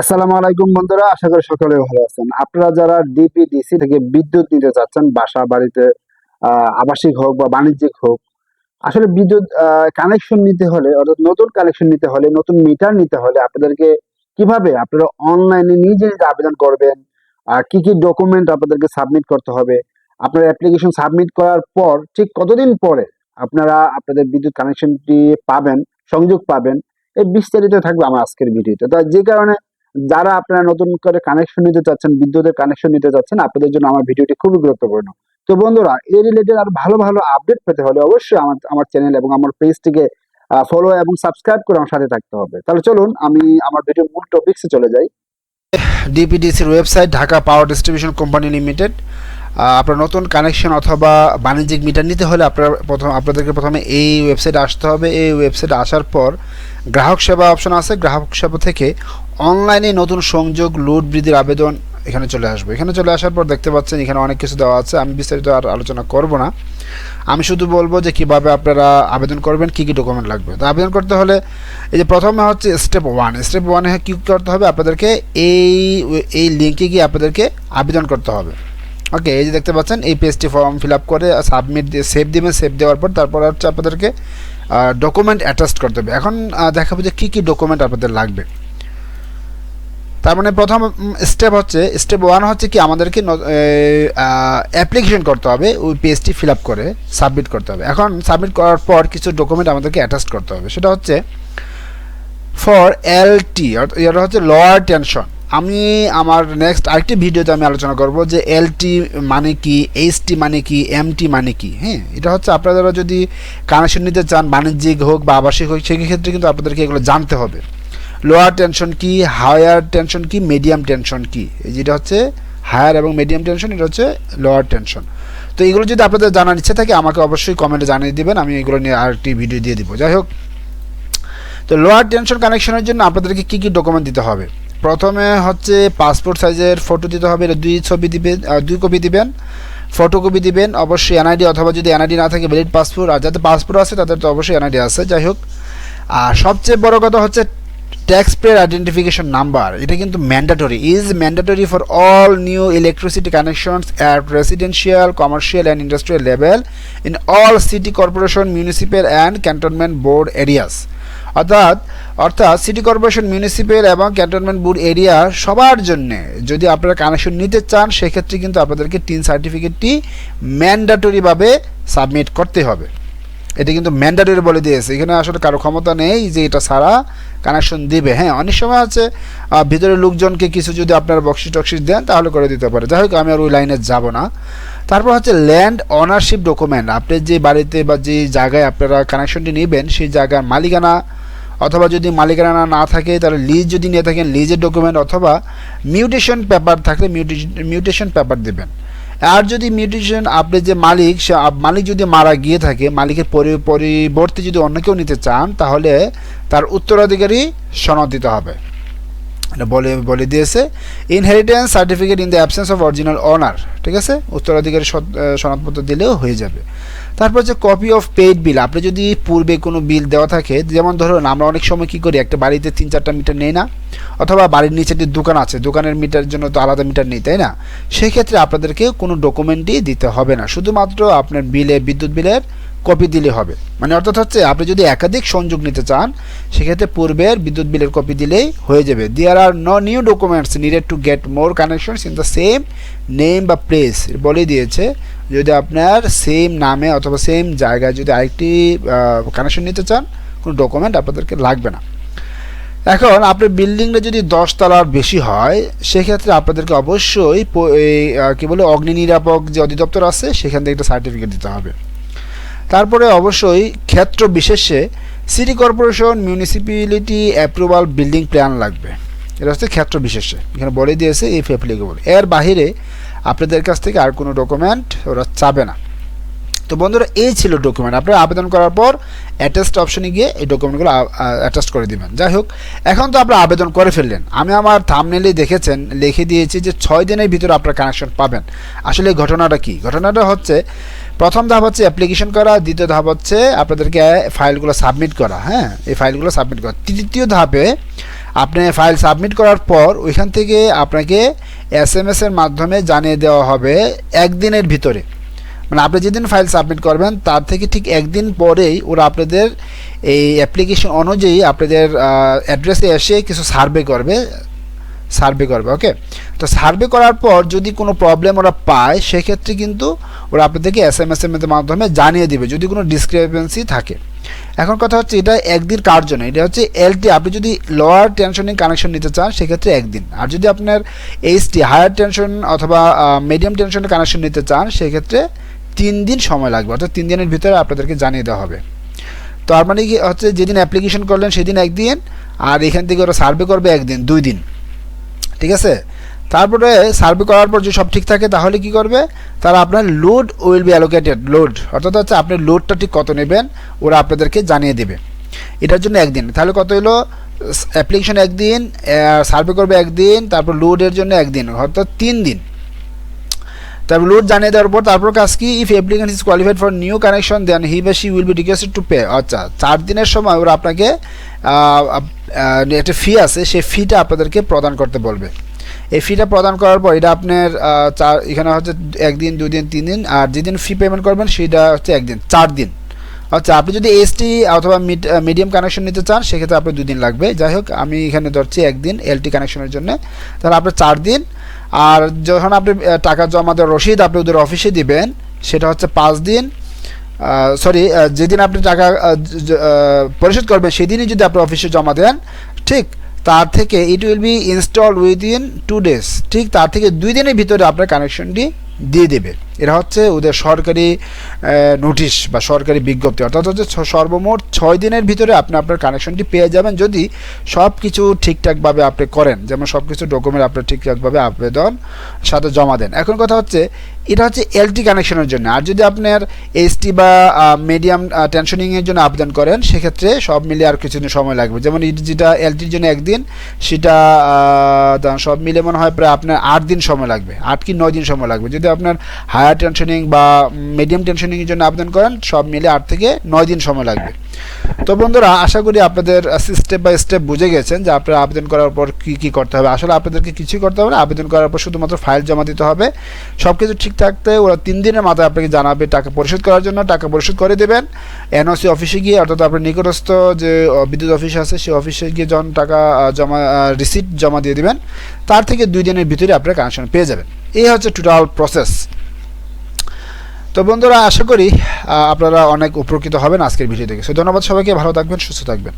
আসসালামু আলাইকুম বন্ধুরা, আশা করি সকলে ভালো আছেন। আপনারা যারা ডিপিডিসি থেকে বিদ্যুৎ নিতে চাচ্ছেন, বাসা, বাড়িতে আবাসিক হোক বা বাণিজ্যিক হোক, আসলে বিদ্যুৎ কানেকশন নিতে হলে, অর্থাৎ নতুন কানেকশন নিতে হলে, নতুন মিটার নিতে হলে আপনাদেরকে কীভাবে আপনারা অনলাইনে নিজে নিজে আবেদন করবেন কি কি ডকুমেন্ট আপনাদেরকে সাবমিট করতে হবে, আপনার অ্যাপ্লিকেশন সাবমিট করার পর ঠিক কতদিন পরে আপনারা আপনাদের বিদ্যুৎ কানেকশনটি পাবেন, সংযোগ পাবেন, এই বিস্তারিত থাকবে আমার আজকের ভিডিওতে তো যে কারণে যারা আপনারা নতুন করে কানেকশন নিতে চাচ্ছেন, বিদ্যুতের কানেকশন নিতে চাচ্ছেন, আপনাদের জন্য আমার ভিডিওটি খুবই গুরুত্বপূর্ণ। তো বন্ধুরা এই রিলেটেড আর ভালো ভালো আপডেট পেতে হলে অবশ্যই আমার আমার চ্যানেল এবং আমার পেজটিকে ফলো এবং সাবস্ক্রাইব করে আমার সাথে থাকতে হবে। তাহলে চলুন, আমি আমার ভিডিও মূল টপিক্সে চলে যাই। ডিপিডিসির website Dhaka power distribution company limited আপনার নতুন কানেকশন অথবা বাণিজ্যিক মিটার নিতে হলে আপনার প্রথম, আপনাদেরকে প্রথমে এই ওয়েবসাইটে আসতে হবে। এই ওয়েবসাইটে আসার পর গ্রাহক সেবা অপশন আছে। গ্রাহক সেবা থেকে অনলাইনে নতুন সংযোগ লোড বৃদ্ধির আবেদন এখানে চলে আসবে। এখানে চলে আসার পর দেখতে পাচ্ছেন এখানে অনেক কিছু দেওয়া আছে। আমি বিস্তারিত আর আলোচনা করব না। আমি শুধু বলব যে কীভাবে আপনারা আবেদন করবেন, কী কী ডকুমেন্ট লাগবে। তো আবেদন করতে হলে এই যে প্রথমে হচ্ছে স্টেপ ওয়ান স্টেপ ওয়ানে কী করতে হবে? আপনাদেরকে এই এই লিঙ্কে গিয়ে আপনাদেরকে আবেদন করতে হবে। ওকে এই যে দেখতে পাচ্ছেন, এই পেজটি ফর্ম ফিল আপ করে সাবমিট দিয়ে সেভ দিবেন সেভ দেওয়ার পর তারপর হচ্ছে আপনাদেরকে ডকুমেন্ট অ্যাটাচ করতে হবে। এখন দেখাবো যে কী কী ডকুমেন্ট আপনাদের লাগবে। তার মানে প্রথম স্টেপ হচ্ছে স্টেপ ওয়ান হচ্ছে কি, আমাদেরকে অ্যাপ্লিকেশন করতে হবে, ওই পেজটি ফিল আপ করে সাবমিট করতে হবে। এখন সাবমিট করার পর কিছু ডকুমেন্ট আমাদেরকে অ্যাটাচ করতে হবে। সেটা হচ্ছে ফর এল টি এটা হচ্ছে লোয়ার টেনশন আমি আমার নেক্সট আরেকটি ভিডিওতে আমি আলোচনা করব যে এল টি মানে কি এইচ টি মানে কি এম টি মানে কি হ্যাঁ? এটা হচ্ছে আপনারা যদি কানেকশন নিতে চান, বাণিজ্যিক হোক বা আবাসিক হোক সেই ক্ষেত্রে কিন্তু আপনাদেরকে এগুলো জানতে হবে। লোয়ার টেনশন কি হায়ার টেনশন কি মিডিয়াম টেনশন কি? যেটা হচ্ছে হায়ার এবং মিডিয়াম টেনশন এটা হচ্ছে লোয়ার টেনশন তো এগুলো যদি আপনাদের জানার ইচ্ছে থাকে, আমাকে অবশ্যই কমেন্টে জানিয়ে দিবেন, আমি এগুলো নিয়ে আরেকটি ভিডিও দিয়ে দিব। যাই হোক, তো লোয়ার টেনশন কানেকশনের জন্য আপনাদেরকে কী কী ডকুমেন্ট দিতে হবে? প্রথমে হচ্ছে পাসপোর্ট সাইজের ফটো দিতে হবে দুই ছবি দিবেন দুই কপি দিবেন। ফটোকপি দিবেন, অবশ্যই এনআইডি অথবা যদি এনআইডি না থাকে ভ্যালিড পাসপোর্ট আর যাদের পাসপোর্ট আছে, তাদের তো অবশ্যই এনআইডি আছে, যাই হোক। আর সবচেয়ে বড় কথা হচ্ছে ট্যাক্স পেয়ার আইডেন্টিফিকেশন নাম্বার এটা কিন্তু mandatory is mandatory for all new electricity connections at residential commercial and industrial level in all city corporation municipal and cantonment board areas অর্থাৎ অর্থাৎ সিটি কর্পোরেশন মিউনিসিপ্যাল এবং ক্যান্টনমেন্ট বোর্ড এরিয়া সবার জন্য যদি আপনারা connection নিতে চান, সেক্ষেত্রে কিন্তু আপনাদেরকে টিন সার্টিফিকেটটি ম্যান্ডাটরিভাবে সাবমিট করতে হবে। এটা কিন্তু ম্যান্ডাটরি বলে দিয়েছে। এখানে আসলে কারও ক্ষমতা নেই যে এটা সারা কানেকশন দিবে। হ্যাঁ অনেক সময় আছে ভিতরে লোকজনকে কিছু যদি আপনারা বক্সি টকশিস দেন, তাহলে করে দিতে পারে। যাই হোক, আমি আর ওই লাইনে যাব না। তারপর হচ্ছে ল্যান্ড অনারশিপ ডকুমেন্ট আপনি যে বাড়িতে বা যে জায়গায় আপনারা কানেকশনটি নেবেন, সেই জায়গার মালিকানা অথবা যদি মালিকানা না থাকে, তাহলে লিজ যদি নিয়ে থাকেন লিজের ডকুমেন্ট অথবা মিউটেশন পেপার থাকলে মিউটেশন পেপার দেবেন। আর যদি মিউটেশন আপনি যে মালিক, সে মালিক যদি মারা গিয়ে থাকে, মালিকের পরি- পরিবর্তে যদি অন্য কেউ নিতে চান, তাহলে তার উত্তরাধিকারী সনদ দিতে হবে। এটা বলে বলে দিয়েছে inheritance certificate in the absence of original owner ঠিক আছে? উত্তরাধিকারী সনদপত্র দিলেও হয়ে যাবে। তারপর হচ্ছে কপি অফ পেইড বিল আপনি যদি পূর্বে কোনো বিল দেওয়া থাকে, যেমন ধরুন আমরা অনেক সময় কী করি, একটা বাড়িতে তিন চারটা মিটার নেই না, অথবা বাড়ির নিচে একটি দোকান আছে, দোকানের মিটারের জন্য তো আলাদা মিটার নেই, তাই না? সেই ক্ষেত্রে আপনাদেরকে কোনো ডকুমেন্টই দিতে হবে না। শুধুমাত্র আপনার বিলে বিদ্যুৎ বিলের কপি দিলে হবে। মানে অর্থাৎ হচ্ছে, আপনি যদি একাধিক সংযোগ নিতে চান, সেক্ষেত্রে পূর্বের বিদ্যুৎ বিলের কপি দিলেই হয়ে যাবে। There are no new documents needed to get more connections in the same name বা প্লেস বলে দিয়েছে। যদি আপনার সেম নামে অথবা সেম জায়গায় যদি আরেকটি কানেকশন নিতে চান, কোনো ডকুমেন্ট আপনাদেরকে লাগবে না। এখন আপনার বিল্ডিংটা যদি দশ তলার বেশি হয়, সেক্ষেত্রে আপনাদেরকে অবশ্যই কি বলে অগ্নি নিরাপক যে অধিদপ্তর আছে, সেখান থেকে একটা সার্টিফিকেট দিতে হবে। তারপরে অবশ্যই ক্ষেত্র বিশেষে city corporation municipality approval building plan লাগবে। এটা হচ্ছে ক্ষেত্র বিশেষে। এখানে বলে দিয়েছে ইফ অ্যাপ্লিকেবল এর বাইরে আপনাদের কাছ থেকে আর কোনো ডকুমেন্ট ওরা চাবে না। তো বন্ধুরা, এই ছিল ডকুমেন্ট। আপনারা আবেদন করার পর অ্যাটাচড অপশনে গিয়ে এই ডকুমেন্টগুলো অ্যাটাস্ট করে দিবেন। যাই হোক, এখন তো আপনারা আবেদন করে ফেললেন। আমি আমার থামনেলে দেখেছেন, লিখে দিয়েছি যে ছয় দিনের ভিতরে আপনারা কানেকশন পাবেন। আসলে ঘটনাটা কি? ঘটনাটা হচ্ছে প্রথম ধাপ হচ্ছে অ্যাপ্লিকেশন করা, দ্বিতীয় ধাপ হচ্ছে আপনাদেরকে ফাইলগুলো সাবমিট করা হ্যাঁ? এই ফাইলগুলো সাবমিট করা। তৃতীয় ধাপে আপনি ফাইল সাবমিট করার পর ওইখান থেকে আপনাকে এস এম এস এর মাধ্যমে জানিয়ে দেওয়া হবে একদিনের ভিতরে। মানে আপনি যেদিন ফাইল সাবমিট করবেন, তার থেকে ঠিক একদিন পরেই ওরা আপনাদের এই অ্যাপ্লিকেশন অনুযায়ী আপনাদের অ্যাড্রেসে এসে কিছু সার্ভে করবে। সার্ভে করবে ওকে তো সার্ভে করার পর যদি কোনো প্রবলেম ওরা পায়, সেক্ষেত্রে কিন্তু ওরা আপনাদেরকে এস এম এস এর মাধ্যমে জানিয়ে দেবে, যদি কোনো ডিসক্রিপেন্সি থাকে। এখন কথা হচ্ছে এটা একদিন কার জন্য? এটা হচ্ছে এলটি আপনি যদি লোয়ার টেনশনিং কানেকশন নিতে চান, সেক্ষেত্রে একদিন। আর যদি আপনার এইচটি হায়ার টেনশন অথবা মিডিয়াম টেনশনের কানেকশন নিতে চান, সেক্ষেত্রে তিন দিন সময় লাগবে, অর্থাৎ তিন দিনের ভিতরে আপনাদেরকে জানিয়ে দেওয়া হবে। তো আর মানে কি হচ্ছে, যেদিন অ্যাপ্লিকেশন করলেন, সেদিন একদিন, আর এখান থেকে ওরা সার্ভে করবে একদিন, দুই দিন। ঠিক আছে? তারপরে সার্ভে করার পর যদি সব ঠিক থাকে, তাহলে কি করবে? তারা আপনার load will be allocated load অর্থাৎ হচ্ছে আপনি লোডটা ঠিক কত নেবেন, ওরা আপনাদেরকে জানিয়ে দেবে। এটার জন্য একদিন। তাহলে কত হলো? অ্যাপ্লিকেশন একদিন সার্ভে করবে একদিন, তারপর লোডের জন্য একদিন, অর্থাৎ তিন দিন। তারপর লোড জানিয়ে দেওয়ার পর তারপর কাজ কি? If applicant is qualified for new connection then he বা she will be requested to pay আচ্ছা চার দিনের সময় ওরা আপনাকে একটা ফি আছে, সেই ফিটা আপনাদেরকে প্রদান করতে বলবে। এই ফিটা প্রদান করার পর এটা আপনার চার, এখানে হচ্ছে একদিন দুই দিন তিন দিন আর যেদিন ফি পেমেন্ট করবেন সেটা হচ্ছে একদিন, চার দিন। আচ্ছা আপনি যদি এসটি অথবা মিডিয়াম কানেকশন নিতে চান, সেক্ষেত্রে আপনার দুদিন লাগবে। যাই হোক, আমি এখানে ধরছি একদিন এলটি কানেকশনের জন্য। তাহলে আপনার চার দিন আর যখন আপনি টাকা জমা দেওয়ার রসিদ আপনি ওদের অফিসে দিবেন, সেটা হচ্ছে পাঁচ দিন সরি যেদিন আপনি টাকা পরিশোধ করবেন, সেদিনই যদি আপনি অফিসে জমা দেন, ঠিক তার থেকে it will be install within two days ঠিক তার থেকে দুই দিনের ভিতরে আপনার কানেকশনটি দিয়ে দেবে। এরা হচ্ছে ওদের সরকারি নোটিশ বা সরকারি বিজ্ঞপ্তি। অর্থাৎ হচ্ছে সর্বমোট ছয় দিনের ভিতরে আপনি আপনার কানেকশনটি পেয়ে যাবেন যদি সব কিছু ঠিকঠাকভাবে আপনি করেন। যেমন সব কিছু ডকুমেন্ট আপনি ঠিকঠাকভাবে আবেদন, সাথে জমা দেন। এখন কথা হচ্ছে, এটা হচ্ছে এলটি কানেকশনের জন্য। আর যদি আপনার এসটি বা মিডিয়াম টেনশনিংয়ের জন্য আবেদন করেন, সেক্ষেত্রে সব মিলিয়ে আর কিছুদিন সময় লাগবে। যেমন যেটা এলটির জন্য একদিন, সেটা সব মিলে মনে হয় প্রায় আপনার আট দিন সময় লাগবে। আট কি নয় দিন সময় লাগবে। যদি আপনার হায়ার টেনশনিং বা মিডিয়াম টেনশনিংয়ের জন্য আবেদন করেন, সব মিলে আট থেকে নয় দিন সময় লাগবে। তো বন্ধুরা, আশা করি আপনাদের স্টেপ বাই স্টেপ বুঝে গেছেন যে আপনারা আবেদন করার পর কী কী করতে হবে। আসলে আপনাদেরকে কিছুই করতে হবে না। আবেদন করার পর শুধুমাত্র ফাইল জমা দিতে হবে। সব কিছু ঠিক থাকতে ওরা তিন দিনের মাথায় আপনাকে জানাবে, টাকা পরিশোধ করার জন্য। টাকা পরিশোধ করে দেবেন। এনওসি অফিসে গিয়ে, অর্থাৎ আপনার নিকটস্থ যে বিদ্যুৎ অফিস আছে সেই অফিসে গিয়ে যখন টাকা জমা রিসিপ্ট জমা দিয়ে দেবেন, তার থেকে দুই দিনের ভিতরে আপনার কানেকশন পেয়ে যাবেন। এই হচ্ছে টোটাল প্রসেস তো বন্ধুরা, আশা করি আপনারা অনেক উপকৃত হবেন আজকের ভিডিও থেকে সো ধন্যবাদ সবাইকে, ভালো থাকবেন, সুস্থ থাকবেন।